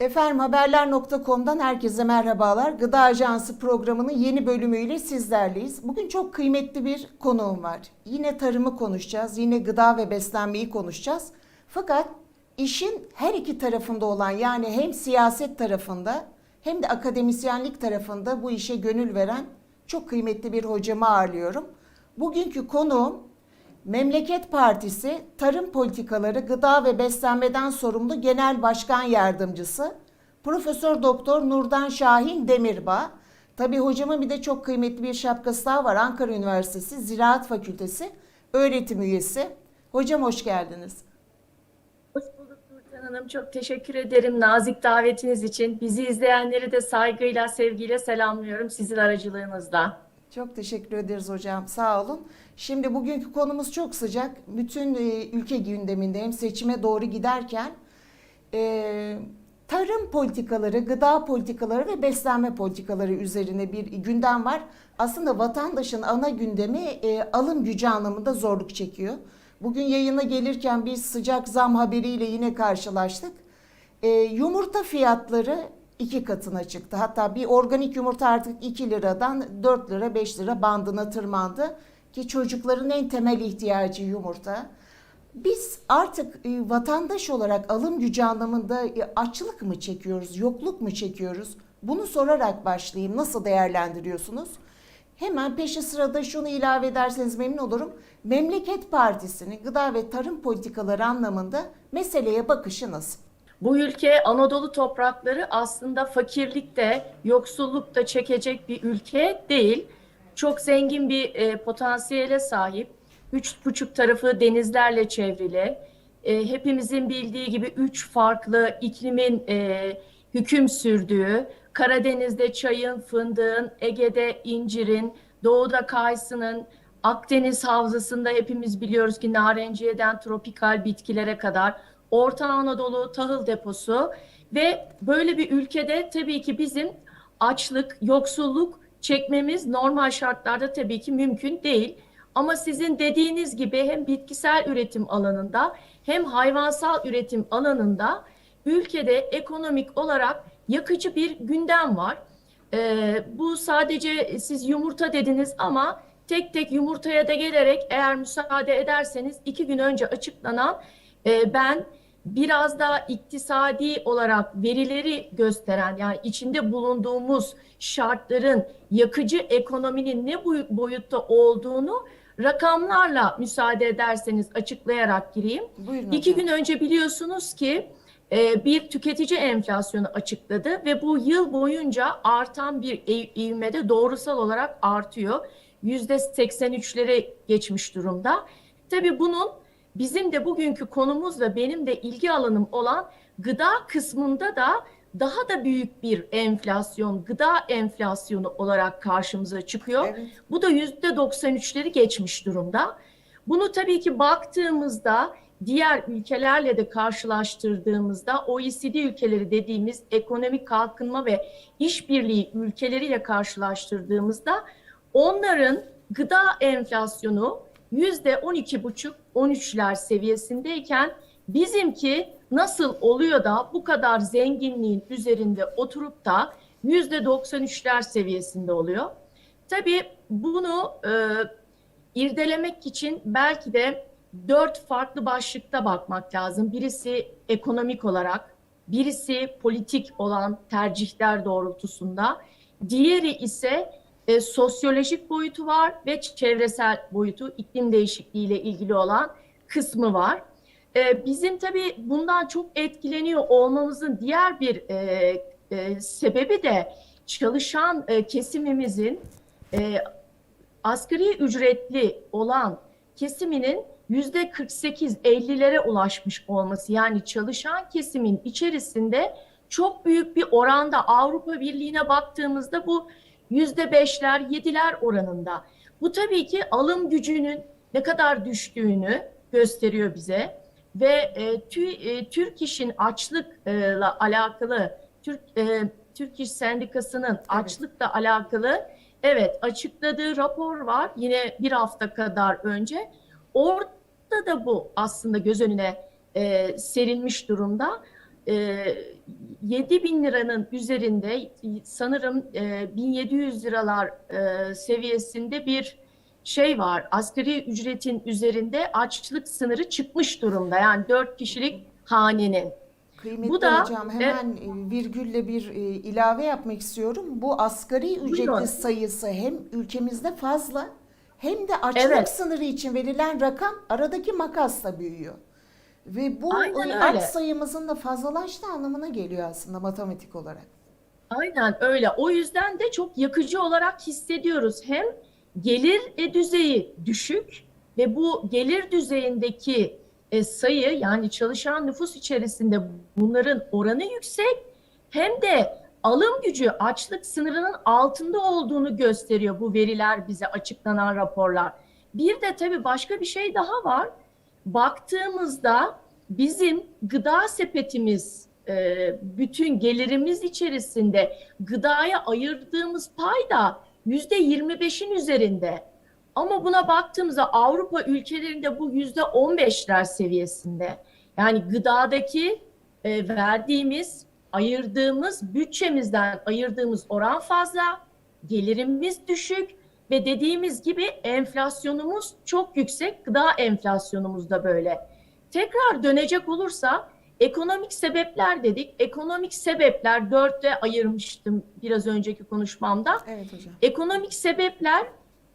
Efendim haberler.com'dan herkese merhabalar. Gıda Ajansı programının yeni bölümüyle sizlerleyiz. Bugün çok kıymetli bir konuğum var. Yine tarımı konuşacağız, yine gıda ve beslenmeyi konuşacağız. Fakat işin her iki tarafında olan yani hem siyaset tarafında hem de akademisyenlik tarafında bu işe gönül veren çok kıymetli bir hocamı ağırlıyorum. Bugünkü konuğum Memleket Partisi Tarım Politikaları, Gıda ve Beslenmeden sorumlu Genel Başkan Yardımcısı Profesör Doktor Nurdan Şahin Demirbağ. Tabii hocamın bir de çok kıymetli bir şapkası daha var. Ankara Üniversitesi Ziraat Fakültesi öğretim üyesi. Hocam hoş geldiniz. Hoş bulduk Nurten Hanım. Çok teşekkür ederim nazik davetiniz için. Bizi izleyenleri de saygıyla, sevgiyle selamlıyorum sizin aracılığınızla. Çok teşekkür ederiz hocam. Sağ olun. Şimdi bugünkü konumuz çok sıcak. Bütün e, ülke gündeminde hem seçime doğru giderken e, tarım politikaları, gıda politikaları ve beslenme politikaları üzerine bir gündem var. Aslında vatandaşın ana gündemi e, alım gücü anlamında zorluk çekiyor. Bugün yayına gelirken bir sıcak zam haberiyle yine karşılaştık. E, yumurta fiyatları iki katına çıktı. Hatta bir organik yumurta artık 2 liradan 4 lira 5 lira bandına tırmandı. Ki çocukların en temel ihtiyacı yumurta. Biz artık e, vatandaş olarak alım gücü anlamında e, açlık mı çekiyoruz, yokluk mu çekiyoruz? Bunu sorarak başlayayım. Nasıl değerlendiriyorsunuz? Hemen peşi sırada şunu ilave ederseniz memnun olurum. Memleket Partisi'nin gıda ve tarım politikaları anlamında meseleye bakışı nasıl? Bu ülke Anadolu toprakları aslında fakirlikte, yoksullukta çekecek bir ülke değil. Çok zengin bir e, potansiyele sahip. Üç buçuk tarafı denizlerle çevrili. E, hepimizin bildiği gibi üç farklı iklimin e, hüküm sürdüğü, Karadeniz'de çayın, fındığın, Ege'de incirin, Doğu'da kayısının, Akdeniz havzasında hepimiz biliyoruz ki narenciyeden tropikal bitkilere kadar Orta Anadolu tahıl deposu ve böyle bir ülkede tabii ki bizim açlık, yoksulluk çekmemiz normal şartlarda tabii ki mümkün değil. Ama sizin dediğiniz gibi hem bitkisel üretim alanında hem hayvansal üretim alanında ülkede ekonomik olarak yakıcı bir gündem var. Ee, bu sadece siz yumurta dediniz ama tek tek yumurtaya da gelerek eğer müsaade ederseniz iki gün önce açıklanan e, ben biraz daha iktisadi olarak verileri gösteren yani içinde bulunduğumuz şartların yakıcı ekonominin ne boyutta olduğunu rakamlarla müsaade ederseniz açıklayarak gireyim. Buyurun İki hocam. gün önce biliyorsunuz ki e, bir tüketici enflasyonu açıkladı ve bu yıl boyunca artan bir ivmede doğrusal olarak artıyor. Yüzde 83'leri geçmiş durumda. Tabii bunun bizim de bugünkü konumuz ve benim de ilgi alanım olan gıda kısmında da daha da büyük bir enflasyon, gıda enflasyonu olarak karşımıza çıkıyor. Evet. Bu da yüzde 93'leri geçmiş durumda. Bunu tabii ki baktığımızda diğer ülkelerle de karşılaştırdığımızda OECD ülkeleri dediğimiz ekonomik kalkınma ve işbirliği ülkeleriyle karşılaştırdığımızda onların gıda enflasyonu yüzde 12,5-13'ler seviyesindeyken bizimki nasıl oluyor da bu kadar zenginliğin üzerinde oturup da yüzde 93'ler seviyesinde oluyor. Tabii bunu e, irdelemek için belki de dört farklı başlıkta bakmak lazım. Birisi ekonomik olarak, birisi politik olan tercihler doğrultusunda, diğeri ise e, sosyolojik boyutu var ve çevresel boyutu, iklim değişikliği ile ilgili olan kısmı var. E, bizim tabii bundan çok etkileniyor olmamızın diğer bir e, e, sebebi de çalışan e, kesimimizin e, asgari ücretli olan kesiminin yüzde 48-50'lere ulaşmış olması yani çalışan kesimin içerisinde çok büyük bir oranda Avrupa Birliği'ne baktığımızda bu yüzde beşler, yediler oranında. Bu tabii ki alım gücünün ne kadar düştüğünü gösteriyor bize ve e, tü, e, Türk İş'in açlıkla alakalı Türk e, Türk İş Sendikası'nın açlıkla alakalı evet açıkladığı rapor var yine bir hafta kadar önce. Orada da bu aslında göz önüne e, serilmiş durumda. E, 7 bin liranın üzerinde sanırım e, 1700 liralar e, seviyesinde bir şey var. Asgari ücretin üzerinde açlık sınırı çıkmış durumda. Yani 4 kişilik hanenin. Kıymetli Bu da- hocam hemen e, virgülle bir e, ilave yapmak istiyorum. Bu asgari ücretli Buyurun. sayısı hem ülkemizde fazla hem de açlık Evet. sınırı için verilen rakam aradaki makasla büyüyor. Ve bu Aynen öyle. sayımızın da fazlalaştığı anlamına geliyor aslında matematik olarak. Aynen öyle. O yüzden de çok yakıcı olarak hissediyoruz. Hem gelir e, düzeyi düşük ve bu gelir düzeyindeki e, sayı yani çalışan nüfus içerisinde bunların oranı yüksek hem de alım gücü açlık sınırının altında olduğunu gösteriyor bu veriler bize açıklanan raporlar. Bir de tabii başka bir şey daha var. Baktığımızda bizim gıda sepetimiz e, bütün gelirimiz içerisinde gıdaya ayırdığımız pay da yüzde 25'in üzerinde. Ama buna baktığımızda Avrupa ülkelerinde bu yüzde 15'ler seviyesinde. Yani gıdadaki e, verdiğimiz, ayırdığımız, bütçemizden ayırdığımız oran fazla, gelirimiz düşük ve dediğimiz gibi enflasyonumuz çok yüksek. Gıda enflasyonumuz da böyle. Tekrar dönecek olursa ekonomik sebepler dedik. Ekonomik sebepler dörtte ayırmıştım biraz önceki konuşmamda. Evet hocam. Ekonomik sebepler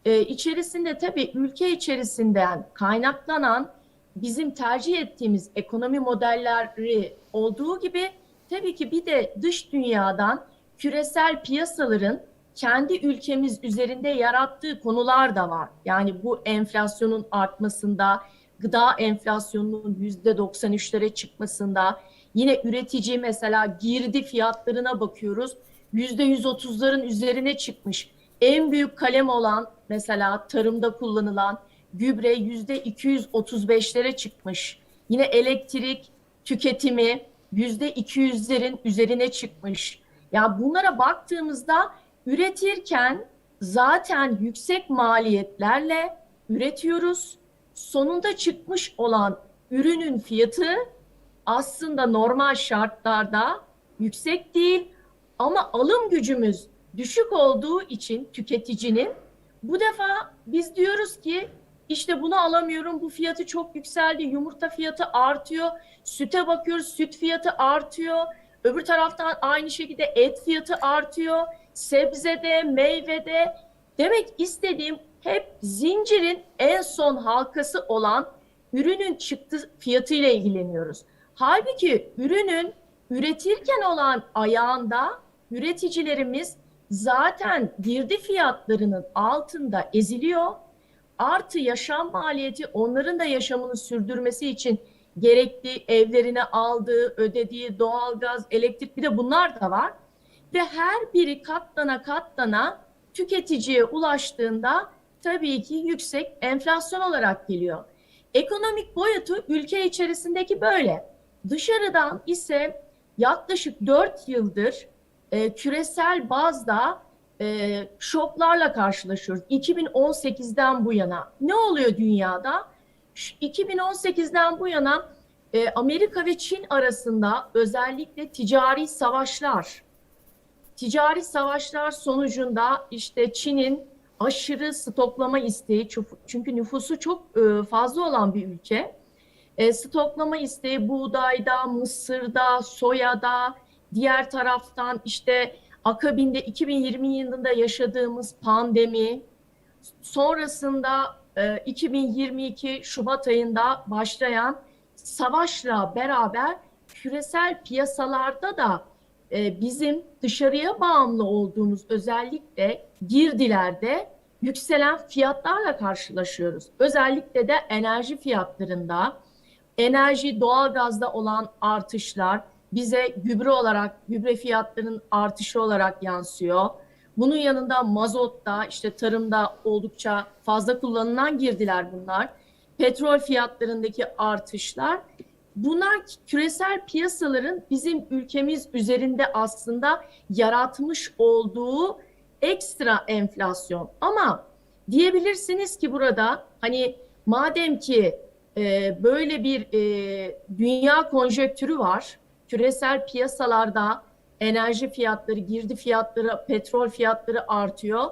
e, içerisinde tabii ülke içerisinden kaynaklanan bizim tercih ettiğimiz ekonomi modelleri olduğu gibi tabii ki bir de dış dünyadan küresel piyasaların kendi ülkemiz üzerinde yarattığı konular da var. Yani bu enflasyonun artmasında, gıda enflasyonunun yüzde 93'lere çıkmasında, yine üretici mesela girdi fiyatlarına bakıyoruz. Yüzde 130'ların üzerine çıkmış. En büyük kalem olan mesela tarımda kullanılan gübre yüzde 235'lere çıkmış. Yine elektrik tüketimi yüzde 200'lerin üzerine çıkmış. Ya bunlara baktığımızda üretirken zaten yüksek maliyetlerle üretiyoruz. Sonunda çıkmış olan ürünün fiyatı aslında normal şartlarda yüksek değil ama alım gücümüz düşük olduğu için tüketicinin bu defa biz diyoruz ki işte bunu alamıyorum bu fiyatı çok yükseldi yumurta fiyatı artıyor süte bakıyoruz süt fiyatı artıyor öbür taraftan aynı şekilde et fiyatı artıyor sebzede meyvede demek istediğim hep zincirin en son halkası olan ürünün çıktı fiyatıyla ilgileniyoruz. Halbuki ürünün üretirken olan ayağında üreticilerimiz zaten girdi fiyatlarının altında eziliyor. Artı yaşam maliyeti onların da yaşamını sürdürmesi için gerekli evlerine aldığı, ödediği doğalgaz, elektrik bir de bunlar da var. Ve her biri katlana katlana tüketiciye ulaştığında tabii ki yüksek enflasyon olarak geliyor. Ekonomik boyutu ülke içerisindeki böyle. Dışarıdan ise yaklaşık 4 yıldır e, küresel bazda e, şoklarla karşılaşıyoruz. 2018'den bu yana ne oluyor dünyada? Şu 2018'den bu yana e, Amerika ve Çin arasında özellikle ticari savaşlar, ticari savaşlar sonucunda işte Çin'in aşırı stoklama isteği çünkü nüfusu çok e, fazla olan bir ülke. E, stoklama isteği buğdayda, mısırda, soyada, diğer taraftan işte akabinde 2020 yılında yaşadığımız pandemi, sonrasında e, 2022 Şubat ayında başlayan savaşla beraber küresel piyasalarda da e, bizim dışarıya bağımlı olduğumuz özellikle girdilerde yükselen fiyatlarla karşılaşıyoruz. Özellikle de enerji fiyatlarında, enerji doğalgazda olan artışlar bize gübre olarak, gübre fiyatlarının artışı olarak yansıyor. Bunun yanında mazotta, işte tarımda oldukça fazla kullanılan girdiler bunlar. Petrol fiyatlarındaki artışlar. Bunlar küresel piyasaların bizim ülkemiz üzerinde aslında yaratmış olduğu ekstra enflasyon. Ama diyebilirsiniz ki burada hani madem ki e, böyle bir e, dünya konjektürü var. Küresel piyasalarda enerji fiyatları, girdi fiyatları, petrol fiyatları artıyor.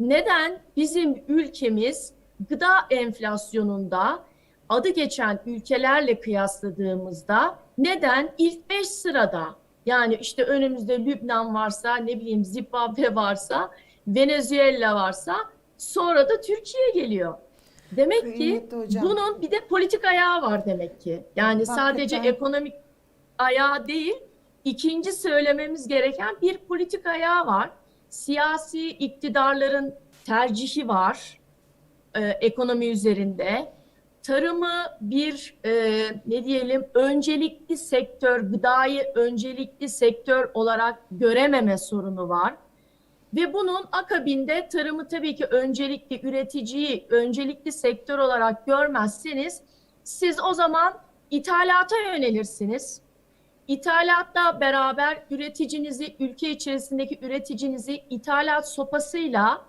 Neden bizim ülkemiz gıda enflasyonunda adı geçen ülkelerle kıyasladığımızda neden ilk 5 sırada? Yani işte önümüzde Lübnan varsa, ne bileyim Zimbabwe varsa, Venezuela varsa sonra da Türkiye geliyor. Demek ki bunun bir de politik ayağı var demek ki. Yani sadece Hakikaten. ekonomik ayağı değil, ikinci söylememiz gereken bir politik ayağı var. Siyasi iktidarların tercihi var e, ekonomi üzerinde. Tarımı bir e, ne diyelim öncelikli sektör, gıdayı öncelikli sektör olarak görememe sorunu var. Ve bunun akabinde tarımı tabii ki öncelikli üreticiyi öncelikli sektör olarak görmezseniz siz o zaman ithalata yönelirsiniz. İthalatla beraber üreticinizi, ülke içerisindeki üreticinizi ithalat sopasıyla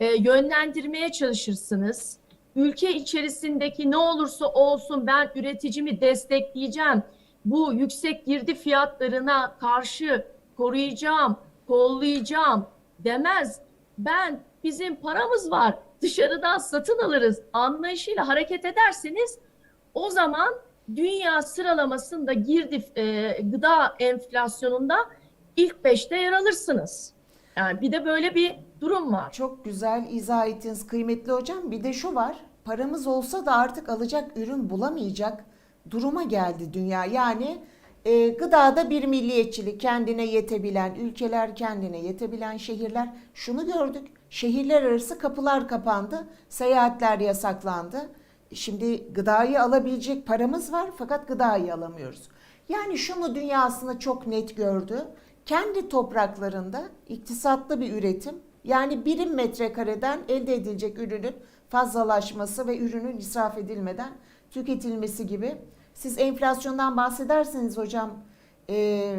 e, yönlendirmeye çalışırsınız. Ülke içerisindeki ne olursa olsun ben üreticimi destekleyeceğim. Bu yüksek girdi fiyatlarına karşı koruyacağım, kollayacağım demez. Ben bizim paramız var. Dışarıdan satın alırız anlayışıyla hareket ederseniz o zaman dünya sıralamasında girdi e, gıda enflasyonunda ilk beşte yer alırsınız. Yani bir de böyle bir durum var. Çok güzel izah ettiniz kıymetli hocam. Bir de şu var. Paramız olsa da artık alacak ürün bulamayacak duruma geldi dünya. Yani e, gıdada bir milliyetçilik, kendine yetebilen ülkeler, kendine yetebilen şehirler. Şunu gördük. Şehirler arası kapılar kapandı. Seyahatler yasaklandı. Şimdi gıdayı alabilecek paramız var fakat gıdayı alamıyoruz. Yani şunu dünya aslında çok net gördü. Kendi topraklarında iktisatlı bir üretim yani birim metrekareden elde edilecek ürünün fazlalaşması ve ürünün israf edilmeden tüketilmesi gibi. Siz enflasyondan bahsederseniz hocam e,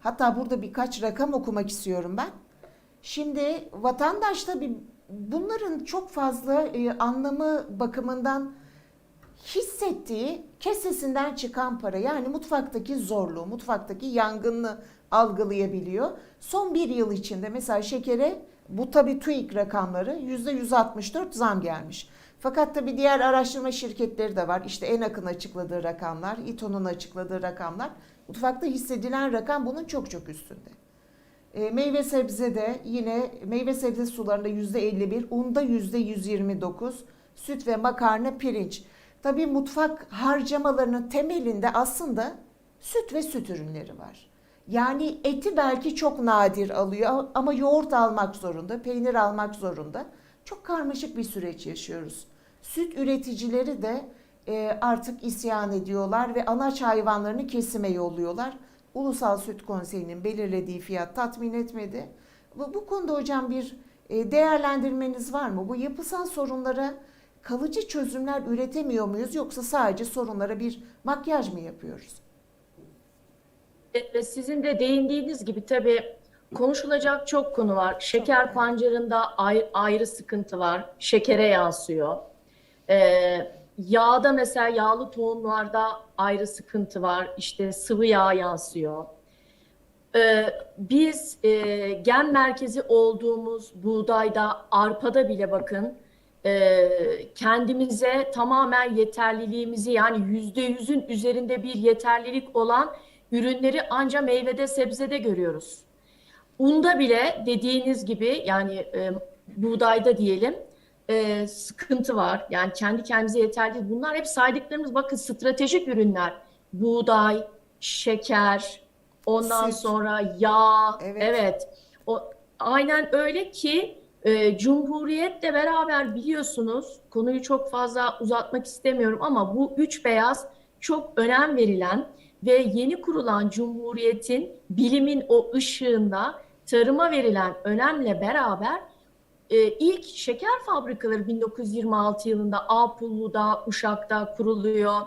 hatta burada birkaç rakam okumak istiyorum ben. Şimdi vatandaş tabii bunların çok fazla e, anlamı bakımından hissettiği kesesinden çıkan para yani mutfaktaki zorluğu, mutfaktaki yangını algılayabiliyor. Son bir yıl içinde mesela şekere bu tabii TÜİK rakamları %164 zam gelmiş. Fakat tabii diğer araştırma şirketleri de var. İşte ENAK'ın açıkladığı rakamlar, İTO'nun açıkladığı rakamlar. Mutfakta hissedilen rakam bunun çok çok üstünde. E, meyve sebze de yine meyve sebze sularında %51, unda %129, süt ve makarna pirinç. Tabii mutfak harcamalarının temelinde aslında süt ve süt ürünleri var. Yani eti belki çok nadir alıyor ama yoğurt almak zorunda, peynir almak zorunda. Çok karmaşık bir süreç yaşıyoruz. Süt üreticileri de e, artık isyan ediyorlar ve anaç hayvanlarını kesime yolluyorlar. Ulusal Süt Konseyi'nin belirlediği fiyat tatmin etmedi. Bu, bu konuda hocam bir e, değerlendirmeniz var mı? Bu yapısal sorunlara kalıcı çözümler üretemiyor muyuz yoksa sadece sorunlara bir makyaj mı yapıyoruz? Sizin de değindiğiniz gibi tabii konuşulacak çok konu var. Şeker pancarında ayrı, ayrı sıkıntı var. Şekere yansıyor. Ee, yağda mesela yağlı tohumlarda ayrı sıkıntı var. İşte sıvı yağ yansıyor. Ee, biz e, gen merkezi olduğumuz buğdayda, arpada bile bakın e, kendimize tamamen yeterliliğimizi yani yüzde yüzün üzerinde bir yeterlilik olan ürünleri ancak meyvede sebzede görüyoruz. Unda bile dediğiniz gibi yani e, buğdayda diyelim e, sıkıntı var. Yani kendi kendimize yeterli. Bunlar hep saydıklarımız bakın stratejik ürünler. Buğday, şeker, ondan Süt. sonra yağ. Evet. Evet. O aynen öyle ki e, Cumhuriyet'le beraber biliyorsunuz konuyu çok fazla uzatmak istemiyorum ama bu üç beyaz çok önem verilen ve yeni kurulan Cumhuriyet'in bilimin o ışığında tarıma verilen önemle beraber e, ilk şeker fabrikaları 1926 yılında Apullu'da, Uşak'ta kuruluyor.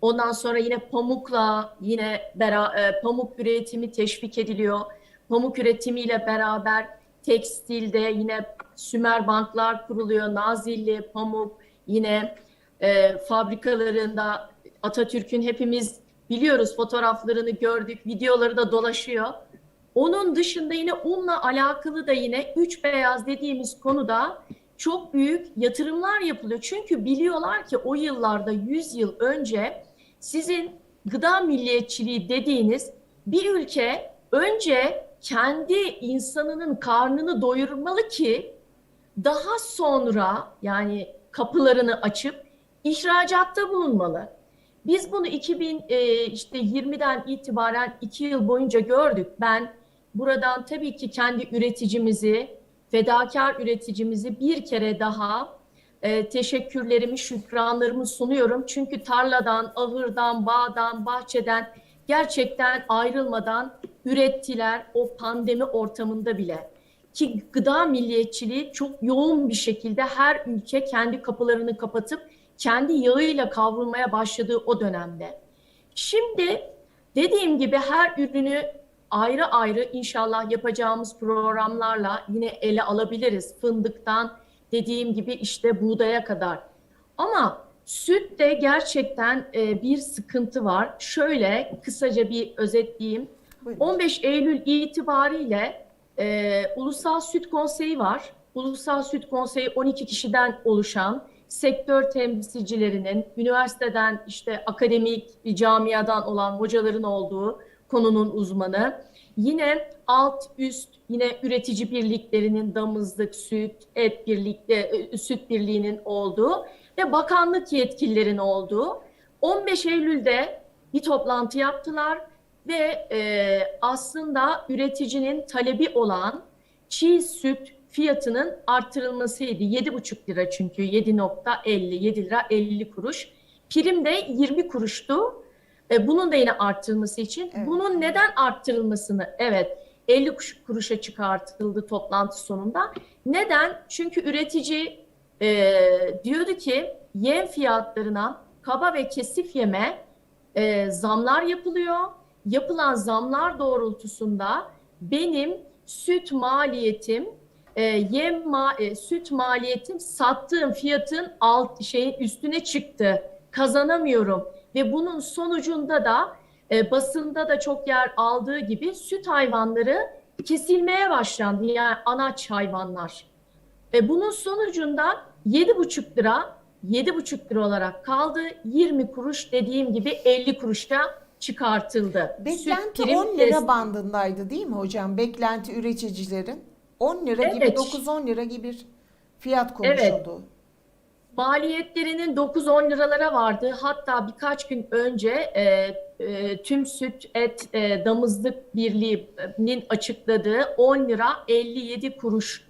Ondan sonra yine pamukla yine bera, e, pamuk üretimi teşvik ediliyor. Pamuk üretimiyle beraber tekstilde yine Sümer banklar kuruluyor. Nazilli, pamuk yine e, fabrikalarında Atatürk'ün hepimiz biliyoruz fotoğraflarını gördük, videoları da dolaşıyor. Onun dışında yine unla alakalı da yine üç beyaz dediğimiz konuda çok büyük yatırımlar yapılıyor. Çünkü biliyorlar ki o yıllarda 100 yıl önce sizin gıda milliyetçiliği dediğiniz bir ülke önce kendi insanının karnını doyurmalı ki daha sonra yani kapılarını açıp ihracatta bulunmalı. Biz bunu 2000 e, işte 20'den itibaren 2 yıl boyunca gördük. Ben buradan tabii ki kendi üreticimizi, fedakar üreticimizi bir kere daha e, teşekkürlerimi, şükranlarımı sunuyorum. Çünkü tarladan, ahırdan, bağdan, bahçeden gerçekten ayrılmadan ürettiler o pandemi ortamında bile. Ki gıda milliyetçiliği çok yoğun bir şekilde her ülke kendi kapılarını kapatıp kendi yağıyla kavrulmaya başladığı o dönemde. Şimdi dediğim gibi her ürünü ayrı ayrı inşallah yapacağımız programlarla yine ele alabiliriz. Fındıktan dediğim gibi işte buğdaya kadar. Ama sütte gerçekten e, bir sıkıntı var. Şöyle kısaca bir özetleyeyim. Buyurun. 15 Eylül itibariyle e, Ulusal Süt Konseyi var. Ulusal Süt Konseyi 12 kişiden oluşan sektör temsilcilerinin, üniversiteden işte akademik bir camiadan olan hocaların olduğu konunun uzmanı. Yine alt üst yine üretici birliklerinin damızlık, süt, et birlikte, e, süt birliğinin olduğu ve bakanlık yetkililerin olduğu 15 Eylül'de bir toplantı yaptılar ve e, aslında üreticinin talebi olan çiğ süt fiyatının arttırılmasıydı. 7,5 lira çünkü 7.50, 7 lira 50 kuruş. Prim de 20 kuruştu. E, bunun da yine arttırılması için. Evet. Bunun neden arttırılmasını evet 50 kuruş- kuruşa çıkartıldı toplantı sonunda. Neden? Çünkü üretici e, diyordu ki yem fiyatlarına kaba ve kesif yeme e, zamlar yapılıyor. Yapılan zamlar doğrultusunda benim süt maliyetim e, yem ma- e, süt maliyetim sattığım fiyatın alt şeyin üstüne çıktı. Kazanamıyorum ve bunun sonucunda da e, basında da çok yer aldığı gibi süt hayvanları kesilmeye başlandı. Yani anaç hayvanlar. E, bunun sonucunda 7,5 lira 7,5 lira olarak kaldı. 20 kuruş dediğim gibi 50 kuruşa çıkartıldı. Beklenti Süt prim 10 lira bandındaydı değil mi hocam? Beklenti üreticilerin 10 lira gibi Evet. 9-10 lira gibi bir fiyat Evet. konuşuldu. Maliyetlerinin 9-10 liralara vardı. Hatta birkaç gün önce e, e, tüm süt et e, damızlık birliğinin açıkladığı 10 lira 57 kuruş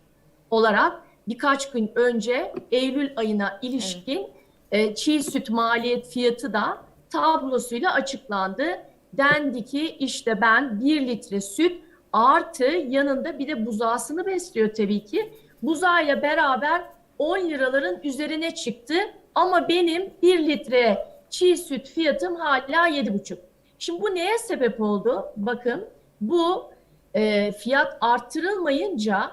olarak birkaç gün önce Eylül ayına ilişkin e, çiğ süt maliyet fiyatı da tablosuyla açıklandı. Dendi ki işte ben 1 litre süt artı yanında bir de buzağısını besliyor tabii ki. Buzağıyla beraber 10 liraların üzerine çıktı ama benim 1 litre çiğ süt fiyatım hala 7,5. Şimdi bu neye sebep oldu? Bakın bu e, fiyat arttırılmayınca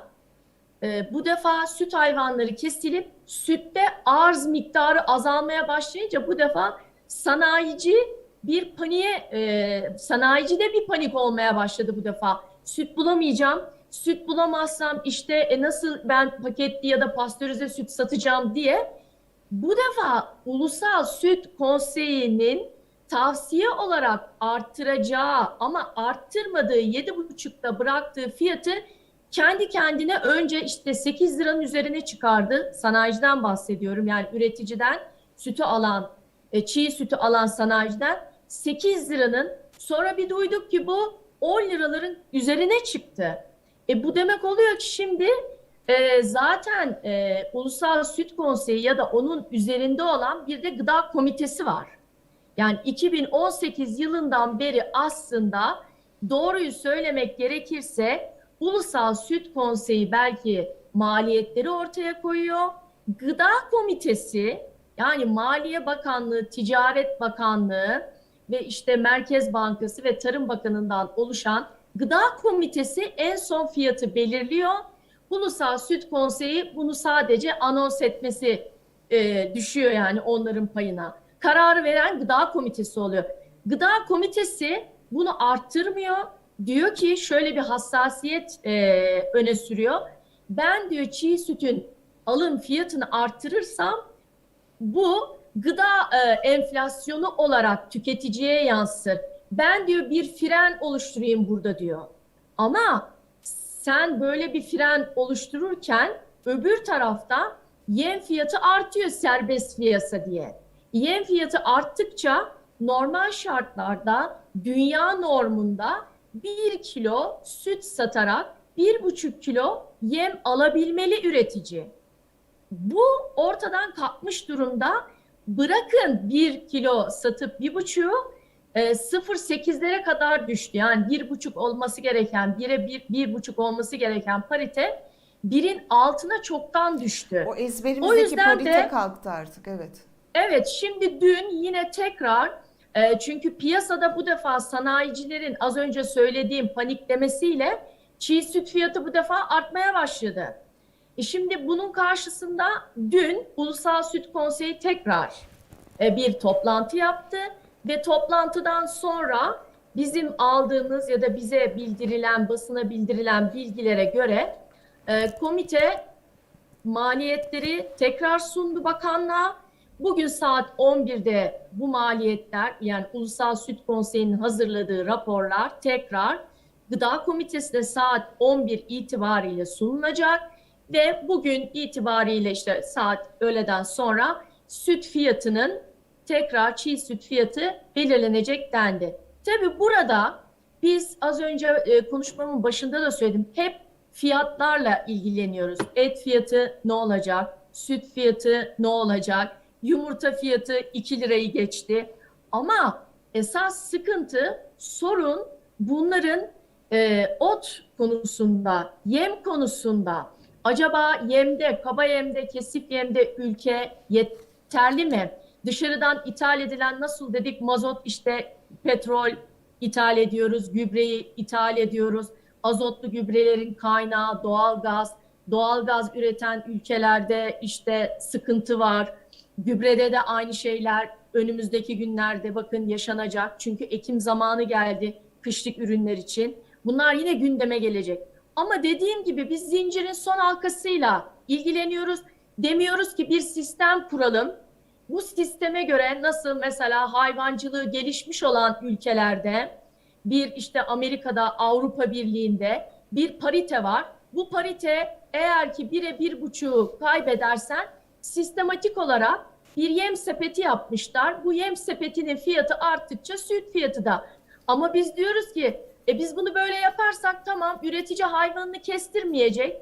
e, bu defa süt hayvanları kesilip sütte arz miktarı azalmaya başlayınca bu defa sanayici bir paniğe, e, sanayici de bir panik olmaya başladı bu defa. Süt bulamayacağım, süt bulamazsam işte e, nasıl ben paketli ya da pastörize süt satacağım diye bu defa Ulusal Süt Konseyi'nin tavsiye olarak arttıracağı ama arttırmadığı 7,5'ta bıraktığı fiyatı kendi kendine önce işte 8 liranın üzerine çıkardı. Sanayiciden bahsediyorum. Yani üreticiden sütü alan, e, çiğ sütü alan sanayiciden 8 liranın. Sonra bir duyduk ki bu 10 liraların üzerine çıktı. E bu demek oluyor ki şimdi e, zaten e, Ulusal Süt Konseyi ya da onun üzerinde olan bir de gıda komitesi var. Yani 2018 yılından beri aslında doğruyu söylemek gerekirse Ulusal Süt Konseyi belki maliyetleri ortaya koyuyor. Gıda Komitesi yani Maliye Bakanlığı, Ticaret Bakanlığı ve işte Merkez Bankası ve Tarım Bakanı'ndan oluşan Gıda Komitesi en son fiyatı belirliyor. Ulusal Süt Konseyi bunu sadece anons etmesi e, düşüyor yani onların payına. Kararı veren gıda komitesi oluyor. Gıda komitesi bunu arttırmıyor. Diyor ki şöyle bir hassasiyet e, öne sürüyor. Ben diyor çiğ sütün alım fiyatını arttırırsam bu gıda e, enflasyonu olarak tüketiciye yansır. Ben diyor bir fren oluşturayım burada diyor. Ama sen böyle bir fren oluştururken öbür tarafta yem fiyatı artıyor serbest piyasa diye. Yem fiyatı arttıkça normal şartlarda dünya normunda bir kilo süt satarak bir buçuk kilo yem alabilmeli üretici. Bu ortadan kalkmış durumda. Bırakın bir kilo satıp bir buçuğu e, 0.8'lere kadar düştü. Yani bir buçuk olması gereken, bire bir, bir buçuk olması gereken parite birin altına çoktan düştü. O O ezberimizdeki yüzden parite de- kalktı artık evet. Evet, şimdi dün yine tekrar e, çünkü piyasada bu defa sanayicilerin az önce söylediğim paniklemesiyle çiğ süt fiyatı bu defa artmaya başladı. E şimdi bunun karşısında dün Ulusal Süt Konseyi tekrar e, bir toplantı yaptı ve toplantıdan sonra bizim aldığımız ya da bize bildirilen, basına bildirilen bilgilere göre e, komite maliyetleri tekrar sundu bakanlığa. Bugün saat 11'de bu maliyetler yani Ulusal Süt Konseyi'nin hazırladığı raporlar tekrar Gıda Komitesi'ne saat 11 itibariyle sunulacak ve bugün itibariyle işte saat öğleden sonra süt fiyatının tekrar çiğ süt fiyatı belirlenecek dendi. Tabii burada biz az önce e, konuşmamın başında da söyledim. Hep fiyatlarla ilgileniyoruz. Et fiyatı ne olacak? Süt fiyatı ne olacak? Yumurta fiyatı 2 lirayı geçti. Ama esas sıkıntı, sorun bunların e, ot konusunda, yem konusunda. Acaba yemde, kaba yemde, kesip yemde ülke yeterli mi? Dışarıdan ithal edilen nasıl dedik mazot işte petrol ithal ediyoruz, gübreyi ithal ediyoruz. Azotlu gübrelerin kaynağı doğalgaz. Doğalgaz üreten ülkelerde işte sıkıntı var. Gübrede de aynı şeyler önümüzdeki günlerde bakın yaşanacak. Çünkü ekim zamanı geldi kışlık ürünler için. Bunlar yine gündeme gelecek. Ama dediğim gibi biz zincirin son halkasıyla ilgileniyoruz. Demiyoruz ki bir sistem kuralım. Bu sisteme göre nasıl mesela hayvancılığı gelişmiş olan ülkelerde bir işte Amerika'da Avrupa Birliği'nde bir parite var. Bu parite eğer ki bire bir buçuğu kaybedersen sistematik olarak bir yem sepeti yapmışlar. Bu yem sepetinin fiyatı arttıkça süt fiyatı da. Ama biz diyoruz ki e biz bunu böyle yaparsak tamam üretici hayvanını kestirmeyecek.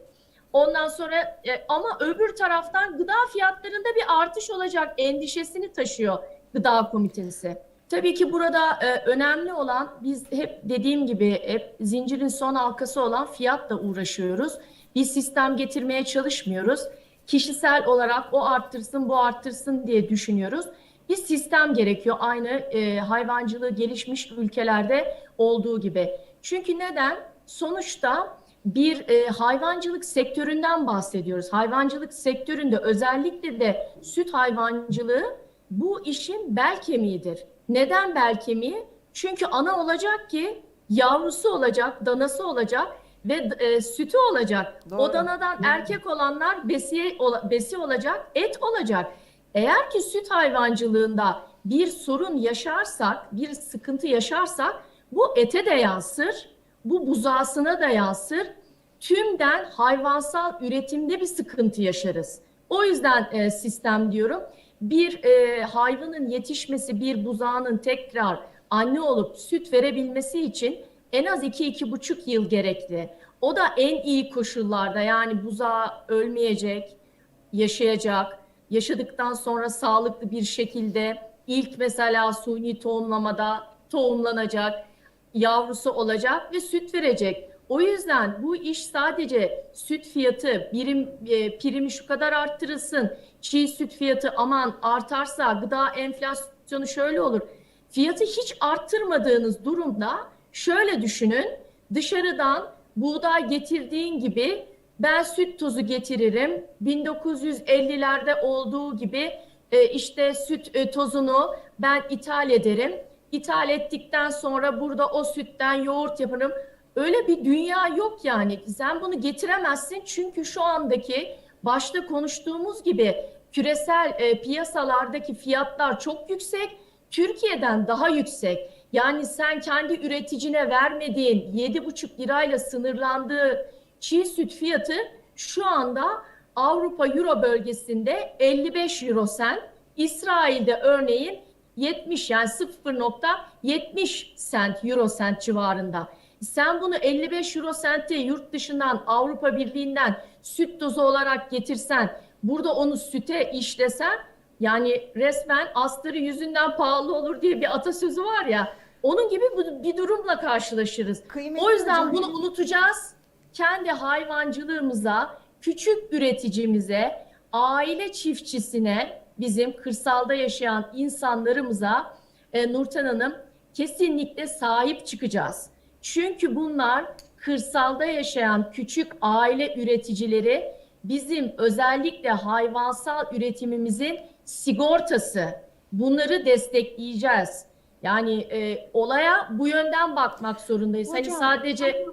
Ondan sonra e, ama öbür taraftan gıda fiyatlarında bir artış olacak endişesini taşıyor gıda komitesi. Tabii ki burada e, önemli olan biz hep dediğim gibi hep zincirin son halkası olan fiyatla uğraşıyoruz. Bir sistem getirmeye çalışmıyoruz. Kişisel olarak o arttırsın bu arttırsın diye düşünüyoruz. Bir sistem gerekiyor aynı e, hayvancılığı gelişmiş ülkelerde olduğu gibi. Çünkü neden? Sonuçta bir e, hayvancılık sektöründen bahsediyoruz. Hayvancılık sektöründe özellikle de süt hayvancılığı bu işin bel kemiğidir. Neden bel kemiği? Çünkü ana olacak ki yavrusu olacak, danası olacak ve e, sütü olacak. Doğru. O danadan erkek olanlar besiye, ola- besi olacak, et olacak. Eğer ki süt hayvancılığında bir sorun yaşarsak, bir sıkıntı yaşarsak bu ete de yansır, bu buzağısına da yansır. Tümden hayvansal üretimde bir sıkıntı yaşarız. O yüzden e, sistem diyorum. Bir e, hayvanın yetişmesi, bir buzağının tekrar anne olup süt verebilmesi için en az 2-2,5 yıl gerekli. O da en iyi koşullarda yani buzağı ölmeyecek, yaşayacak, yaşadıktan sonra sağlıklı bir şekilde ilk mesela suni tohumlamada tohumlanacak, yavrusu olacak ve süt verecek. O yüzden bu iş sadece süt fiyatı birim e, primi şu kadar arttırılsın. Çiğ süt fiyatı aman artarsa gıda enflasyonu şöyle olur. Fiyatı hiç arttırmadığınız durumda şöyle düşünün. Dışarıdan buğday getirdiğin gibi ben süt tozu getiririm. 1950'lerde olduğu gibi e, işte süt e, tozunu ben ithal ederim. İthal ettikten sonra burada o sütten yoğurt yaparım. Öyle bir dünya yok yani. Sen bunu getiremezsin çünkü şu andaki başta konuştuğumuz gibi küresel e, piyasalardaki fiyatlar çok yüksek. Türkiye'den daha yüksek. Yani sen kendi üreticine vermediğin 7,5 lirayla sınırlandığı çiğ süt fiyatı şu anda Avrupa Euro bölgesinde 55 euro sen. İsrail'de örneğin 70 yani 0.70 sent euro sent civarında. Sen bunu 55 euro sente yurt dışından Avrupa Birliği'nden süt dozu olarak getirsen burada onu süte işlesen yani resmen astarı yüzünden pahalı olur diye bir atasözü var ya onun gibi bir durumla karşılaşırız. Kıymetli O yüzden hocam, bunu unutacağız. Kendi hayvancılığımıza, küçük üreticimize, aile çiftçisine, bizim kırsalda yaşayan insanlarımıza e, Nurten Hanım kesinlikle sahip çıkacağız. Çünkü bunlar kırsalda yaşayan küçük aile üreticileri bizim özellikle hayvansal üretimimizin sigortası. Bunları destekleyeceğiz. Yani e, olaya bu yönden bakmak zorundayız. Hani Hocam, sadece